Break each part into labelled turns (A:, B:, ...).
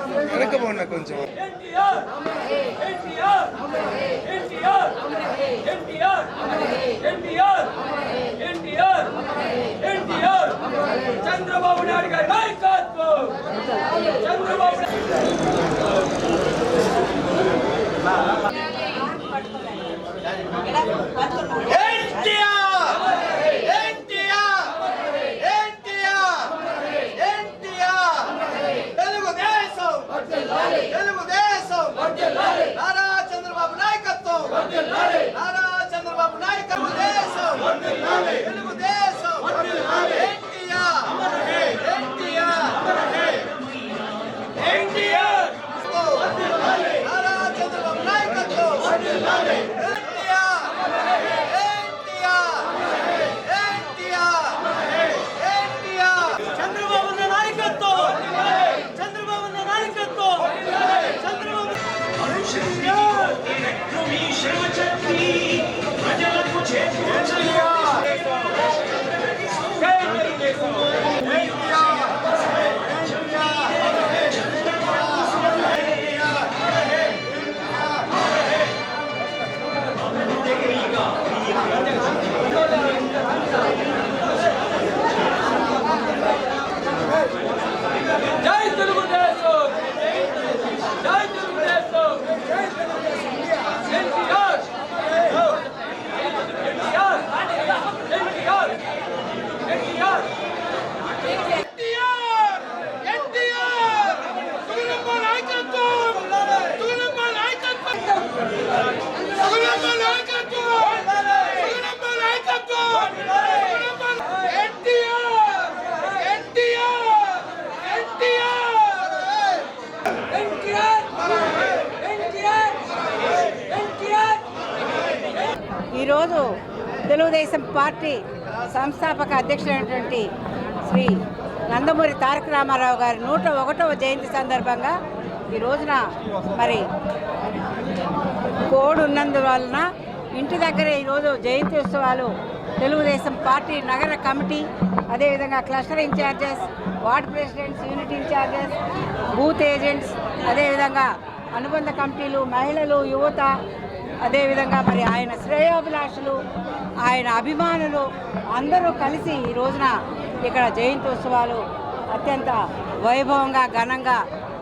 A: వెనకపోండి కొంచెం
B: ఎన్టీఆర్ ఎన్టీఆర్ ఎన్టీఆర్ ఎన్టీఆర్ ఎన్టీఆర్ ఎన్టీఆర్ ఎన్టీఆర్ చంద్రబాబు నాయుడు గారి నాయకత్వం చంద్రబాబు
C: తెలుగుదేశం
D: పార్టీ సంస్థాపక అధ్యక్షుడైనటువంటి శ్రీ నందమూరి తారక రామారావు గారి నూట ఒకటవ జయంతి సందర్భంగా ఈ రోజున మరి కోడ్ ఉన్నందువలన ఇంటి దగ్గర ఈరోజు జయంతి ఉత్సవాలు తెలుగుదేశం పార్టీ నగర కమిటీ అదేవిధంగా cluster incharges ward presidents unit incharges booth agents అదేవిధంగా అనుబంధ కమిటీలు మహిళలు యువత అదేవిధంగా మరి ఆయన శ్రేయోభిలాషులు ఆయన అభిమానులు అందరూ కలిసి ఈ రోజున ఇక్కడ జయంతోత్సవాలు అత్యంత వైభవంగా ఘనంగా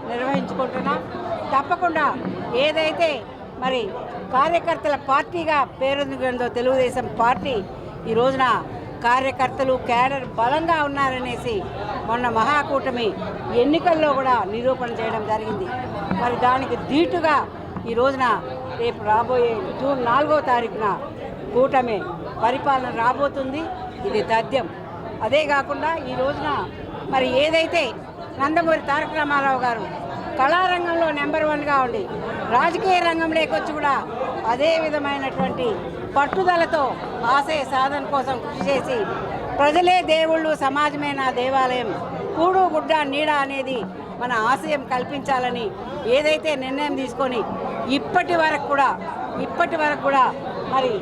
D: నిర్వహించుకుంటున్నాం. తప్పకుండా ఏదైతే మరి కార్యకర్తల పార్టీగా పేరొందుకుందో తెలుగుదేశం పార్టీ ఈ రోజున కార్యకర్తలు క్యాడర్ బలంగా ఉన్నారనేసి మొన్న మహాకూటమి ఎన్నికల్లో కూడా నిరూపణ చేయడం జరిగింది. మరి దానికి ధీటుగా ఈ రోజున రేపు రాబోయే జూన్ నాలుగో తారీఖున కూటమి పరిపాలన రాబోతుంది. ఇది తథ్యం అదే కాకుండా ఈ రోజున మరి ఏదైతే నందమూరి తారక రామారావు గారు కళారంగంలో నెంబర్ వన్గా ఉండి రాజకీయ రంగంలోకి వచ్చి కూడా అదే విధమైనటువంటి పట్టుదలతో ఆశయ సాధన కోసం కృషి చేసి ప్రజలే దేవుళ్ళు సమాజమే నా దేవాలయం. కూడు గుడ్డ నీడ అనేది మన ఆశయం కల్పించాలని ఏదైతే నిర్ణయం తీసుకొని ఇప్పటి వరకు కూడా ఇప్పటి వరకు కూడా మరి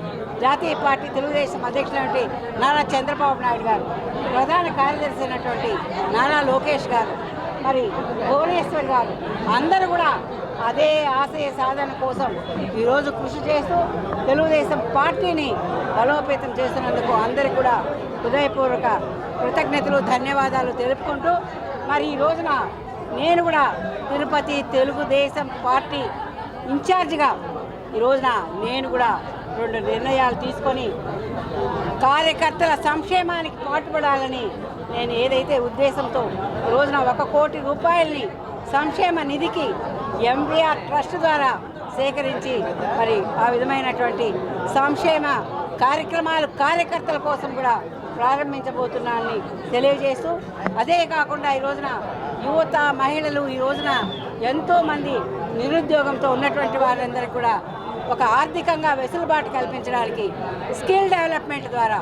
D: జాతీయ పార్టీ తెలుగుదేశం అధ్యక్షులైనటువంటి నారా చంద్రబాబు నాయుడు గారు ప్రధాన కార్యదర్శి అయినటువంటి నారా లోకేష్ గారు మరి భువనేశ్వర్ గారు అందరూ కూడా అదే ఆశయ సాధన కోసం ఈరోజు కృషి చేస్తూ తెలుగుదేశం పార్టీని బలోపేతం చేస్తున్నందుకు అందరికీ కూడా హృదయపూర్వక కృతజ్ఞతలు ధన్యవాదాలు తెలుపుకుంటూ మరి ఈ రోజున నేను కూడా తిరుపతి తెలుగుదేశం పార్టీ ఇన్ఛార్జిగా ఈ రోజున నేను కూడా రెండు నిర్ణయాలు తీసుకొని కార్యకర్తల సంక్షేమానికి పాటుపడాలని నేను ఏదైతే ఉద్దేశంతో రోజున ఒక కోటి రూపాయలని సంక్షేమ నిధికి ఎంబీఆర్ ట్రస్ట్ ద్వారా సేకరించి మరి ఆ విధమైనటువంటి సంక్షేమ కార్యక్రమాలు కార్యకర్తల కోసం కూడా ప్రారంభించబోతున్నానని తెలియజేస్తూ అదే కాకుండా ఈ రోజున యువత మహిళలు ఈ రోజున ఎంతోమంది నిరుద్యోగంతో ఉన్నటువంటి వారందరికీ కూడా ఒక ఆర్థికంగా వెసులుబాటు కల్పించడానికి స్కిల్ డెవలప్మెంట్ ద్వారా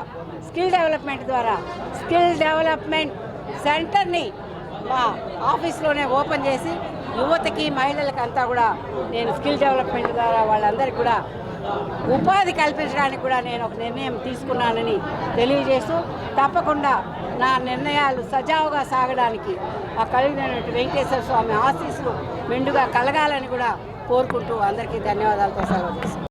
D: స్కిల్ డెవలప్మెంట్ ద్వారా స్కిల్ డెవలప్మెంట్ సెంటర్ని మా ఆఫీస్లోనే ఓపెన్ చేసి యువతకి మహిళలకి అంతా కూడా నేను స్కిల్ డెవలప్మెంట్ ద్వారా వాళ్ళందరికీ కూడా ఉపాధి కల్పించడానికి కూడా నేను ఒక నిర్ణయం తీసుకున్నానని తెలియజేస్తూ తప్పకుండా నా నిర్ణయాలు సజావుగా సాగడానికి ఆ కలిగినటువంటి వెంకటేశ్వర స్వామి ఆశీస్సులు మెండుగా కలగాలని కూడా కోరుకుంటూ అందరికీ ధన్యవాదాలతో సెలవు చేస్తాను